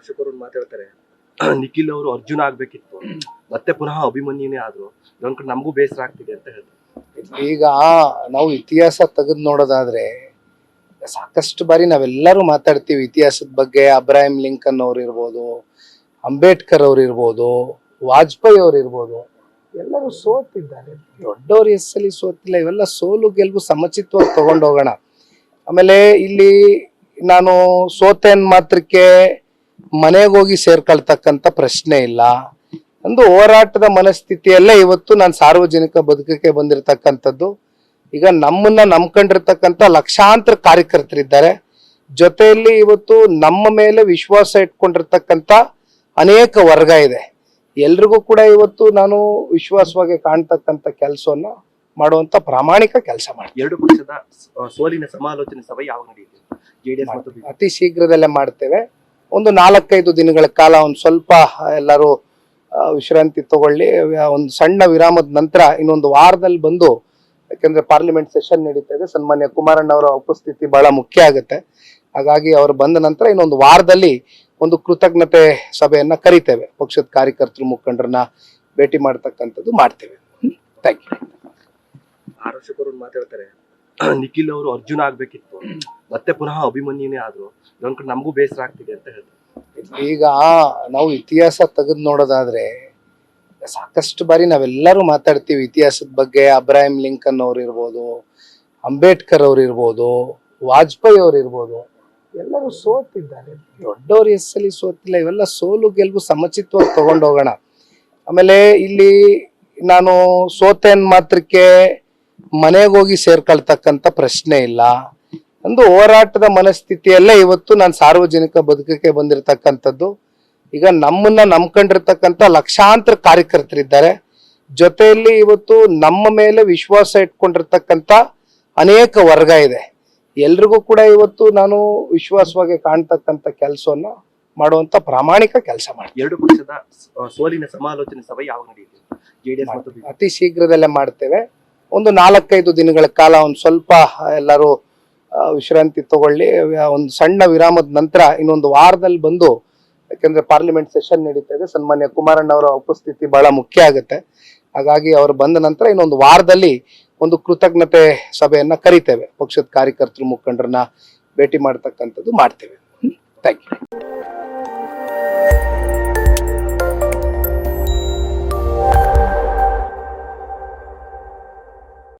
ಆರೋಗ್ಯಕರು ಅವ್ರು ಮಾತಾಡ್ತಾರೆ ನಿಖಿಲ್ ಅವರು ಅರ್ಜುನ ಆಗ್ಬೇಕಿತ್ತು. ಮತ್ತೆ ಪುನಃ ಅಭಿಮನ್ಯನೇ ಆದ್ರು. ಕಡೆ ನಮಗೂ ಬೇಸರ ಆಗ್ತಿದೆ ಅಂತ ಹೇಳ್ತಾರೆ. ಈಗ ನಾವು ಇತಿಹಾಸ ತೆಗೆದು ನೋಡೋದಾದ್ರೆ, ಸಾಕಷ್ಟು ಬಾರಿ ನಾವೆಲ್ಲರೂ ಮಾತಾಡ್ತೀವಿ ಇತಿಹಾಸದ ಬಗ್ಗೆ. ಅಬ್ರಾಹಿಂ ಲಿಂಕನ್ ಅವ್ರು ಇರ್ಬೋದು, ಅಂಬೇಡ್ಕರ್ ಅವ್ರು ಇರ್ಬೋದು, ವಾಜಪೇಯಿ ಅವ್ರು ಇರ್ಬೋದು. ಎಲ್ಲರೂ ಸೋತಿದ್ದಾರೆ. ದೊಡ್ಡವ್ರ ಹೆಸರಲ್ಲಿ ಸೋತಿಲ್ಲ. ಇವೆಲ್ಲ ಸೋಲು, ಗೆಲುವು ಸಮಚಿತವಾಗಿ ತಗೊಂಡೋಗೋಣ ಆಮೇಲೆ ಇಲ್ಲಿ ನಾನು ಸೋತೆ ಮಾತ್ರಕ್ಕೆ ಮನೆಗೆ ಹೋಗಿ ಸೇರ್ಕೊಳ್ತಕ್ಕಂಥ ಪ್ರಶ್ನೆ ಇಲ್ಲ. ಒಂದು ಹೋರಾಟದ ಮನಸ್ಥಿತಿಯಲ್ಲೇ ಇವತ್ತು ನಾನು ಸಾರ್ವಜನಿಕ ಬದುಕಕ್ಕೆ ಬಂದಿರತಕ್ಕಂಥದ್ದು. ಈಗ ನಮ್ಮನ್ನ ನಂಬ್ಕೊಂಡಿರ್ತಕ್ಕಂಥ ಲಕ್ಷಾಂತರ ಕಾರ್ಯಕರ್ತರಿದ್ದಾರೆ. ಜೊತೆಯಲ್ಲಿ ಇವತ್ತು ನಮ್ಮ ಮೇಲೆ ವಿಶ್ವಾಸ ಇಟ್ಕೊಂಡಿರ್ತಕ್ಕಂಥ ಅನೇಕ ವರ್ಗ ಇದೆ. ಎಲ್ರಿಗೂ ಕೂಡ ಇವತ್ತು ನಾನು ವಿಶ್ವಾಸವಾಗಿ ಕಾಣ್ತಕ್ಕಂಥ ಕೆಲಸವನ್ನ ಮಾಡುವಂತ ಪ್ರಾಮಾಣಿಕ ಕೆಲಸ ಮಾಡಿ ಎರಡು ಪಕ್ಷದ ಸೋಲಿನ ಸಮಾಲೋಚನೆ ಸಭೆ ಯಾವಾಗ ನಡೆಯುತ್ತೆ? ಅತಿ ಶೀಘ್ರದಲ್ಲೇ ಮಾಡ್ತೇವೆ. ಒಂದು ನಾಲ್ಕೈದು ದಿನಗಳ ಕಾಲ ಒಂದು ಸ್ವಲ್ಪ ಎಲ್ಲರೂ ವಿಶ್ರಾಂತಿ ತಗೊಳ್ಳಿ. ಒಂದು ಸಣ್ಣ ವಿರಾಮದ ನಂತರ ಇನ್ನೊಂದು ವಾರದಲ್ಲಿ ಬಂದು, ಯಾಕೆಂದ್ರೆ ಪಾರ್ಲಿಮೆಂಟ್ ಸೆಷನ್ ನಡೀತಾ ಇದೆ, ಸನ್ಮಾನ್ಯ ಕುಮಾರಣ್ಣ ಅವರ ಉಪಸ್ಥಿತಿ ಬಹಳ ಮುಖ್ಯ ಆಗುತ್ತೆ. ಹಾಗಾಗಿ ಅವರು ಬಂದ ನಂತರ ಇನ್ನೊಂದು ವಾರದಲ್ಲಿ ಒಂದು ಕೃತಜ್ಞತೆ ಸಭೆಯನ್ನ ಕರಿತೇವೆ. ಪಕ್ಷದ ಕಾರ್ಯಕರ್ತರು ಮುಖಂಡರನ್ನ ಭೇಟಿ ಮಾಡ್ತಕ್ಕಂಥದ್ದು ಮಾಡ್ತೇವೆ. ಥ್ಯಾಂಕ್ ಯು ಮಾತಾಡ್ತಾರೆ. ನಿಖಿಲ್ ಅವರು ಅರ್ಜುನ ಆಗ್ಬೇಕಿತ್ತು. ಮತ್ತೆ ಪುನಃ ಅಭಿಮನ್ಯನೇ ಆದ್ರು. ಇದೊಂದ್ ಕಡೆ ನಮಗೂ ಬೇಸರ ಆಗ್ತಿದೆ ಅಂತ ಹೇಳ್ತಾರೆ. ಈಗ ನಾವು ಇತಿಹಾಸ ತೆಗೆದು ನೋಡೋದಾದ್ರೆ, ಸಾಕಷ್ಟು ಬಾರಿ ನಾವೆಲ್ಲರೂ ಮಾತಾಡ್ತೀವಿ ಇತಿಹಾಸದ ಬಗ್ಗೆ. ಅಬ್ರಾಹಿಂ ಲಿಂಕನ್ ಅವ್ರು ಇರ್ಬೋದು, ಅಂಬೇಡ್ಕರ್ ಅವ್ರು ಇರ್ಬೋದು, ವಾಜಪೇಯಿ ಅವ್ರು ಇರ್ಬೋದು. ಎಲ್ಲರೂ ಸೋತಿದ್ದಾರೆ. ದೊಡ್ಡವ್ರ ಹೆಸರಲ್ಲಿ ಸೋತಿಲ್ಲ. ಇವೆಲ್ಲ ಸೋಲು, ಗೆಲುವು ಸಮಚಿತವಾಗಿ ತಗೊಂಡೋಗೋಣ ಆಮೇಲೆ ಇಲ್ಲಿ ನಾನು ಸೋತೆ ಮಾತ್ರಕ್ಕೆ ಮನೆಗೆ ಹೋಗಿ ಸೇರ್ಕೊಳ್ತಕ್ಕಂಥ ಪ್ರಶ್ನೆ ಇಲ್ಲ. ಒಂದು ಹೋರಾಟದ ಮನಸ್ಥಿತಿಯಲ್ಲೇ ಇವತ್ತು ನಾನು ಸಾರ್ವಜನಿಕ ಬದುಕಕ್ಕೆ ಬಂದಿರತಕ್ಕಂಥದ್ದು. ಈಗ ನಮ್ಮನ್ನ ನಂಬ್ಕೊಂಡಿರ್ತಕ್ಕಂಥ ಲಕ್ಷಾಂತರ ಕಾರ್ಯಕರ್ತರಿದ್ದಾರೆ. ಜೊತೆಯಲ್ಲಿ ಇವತ್ತು ನಮ್ಮ ಮೇಲೆ ವಿಶ್ವಾಸ ಇಟ್ಕೊಂಡಿರ್ತಕ್ಕಂಥ ಅನೇಕ ವರ್ಗ ಇದೆ. ಎಲ್ರಿಗೂ ಕೂಡ ಇವತ್ತು ನಾನು ವಿಶ್ವಾಸವಾಗಿ ಕಾಣ್ತಕ್ಕಂಥ ಕೆಲಸವನ್ನ ಮಾಡುವಂತ ಪ್ರಾಮಾಣಿಕ ಕೆಲಸ ಮಾಡಿ ಎರಡು ಪಕ್ಷದ ಸೋಲಿನ ಸಮಾಲೋಚನೆ ಸಭೆ ಯಾವಾಗ ನಡೆಯುತ್ತೆ? ಅತಿ ಶೀಘ್ರದಲ್ಲೇ ಮಾಡ್ತೇವೆ. ಒಂದು ನಾಲ್ಕೈದು ದಿನಗಳ ಕಾಲ ಒಂದು ಸ್ವಲ್ಪ ಎಲ್ಲರೂ ವಿಶ್ರಾಂತಿ ತಗೊಳ್ಳಿ. ಒಂದು ಸಣ್ಣ ವಿರಾಮದ ನಂತರ ಇನ್ನೊಂದು ವಾರದಲ್ಲಿ ಬಂದು, ಯಾಕೆಂದ್ರೆ ಪಾರ್ಲಿಮೆಂಟ್ ಸೆಷನ್ ನಡೀತಾ ಇದೆ, ಸನ್ಮಾನ್ಯ ಕುಮಾರಣ್ಣ ಅವರ ಉಪಸ್ಥಿತಿ ಬಹಳ ಮುಖ್ಯ ಆಗುತ್ತೆ. ಹಾಗಾಗಿ ಅವರು ಬಂದ ನಂತರ ಇನ್ನೊಂದು ವಾರದಲ್ಲಿ ಒಂದು ಕೃತಜ್ಞತೆ ಸಭೆಯನ್ನ ಕರಿತೇವೆ. ಪಕ್ಷದ ಕಾರ್ಯಕರ್ತರು ಮುಖಂಡರನ್ನ ಭೇಟಿ ಮಾಡ್ತಕ್ಕಂಥದ್ದು ಮಾಡ್ತೇವೆ. Thank you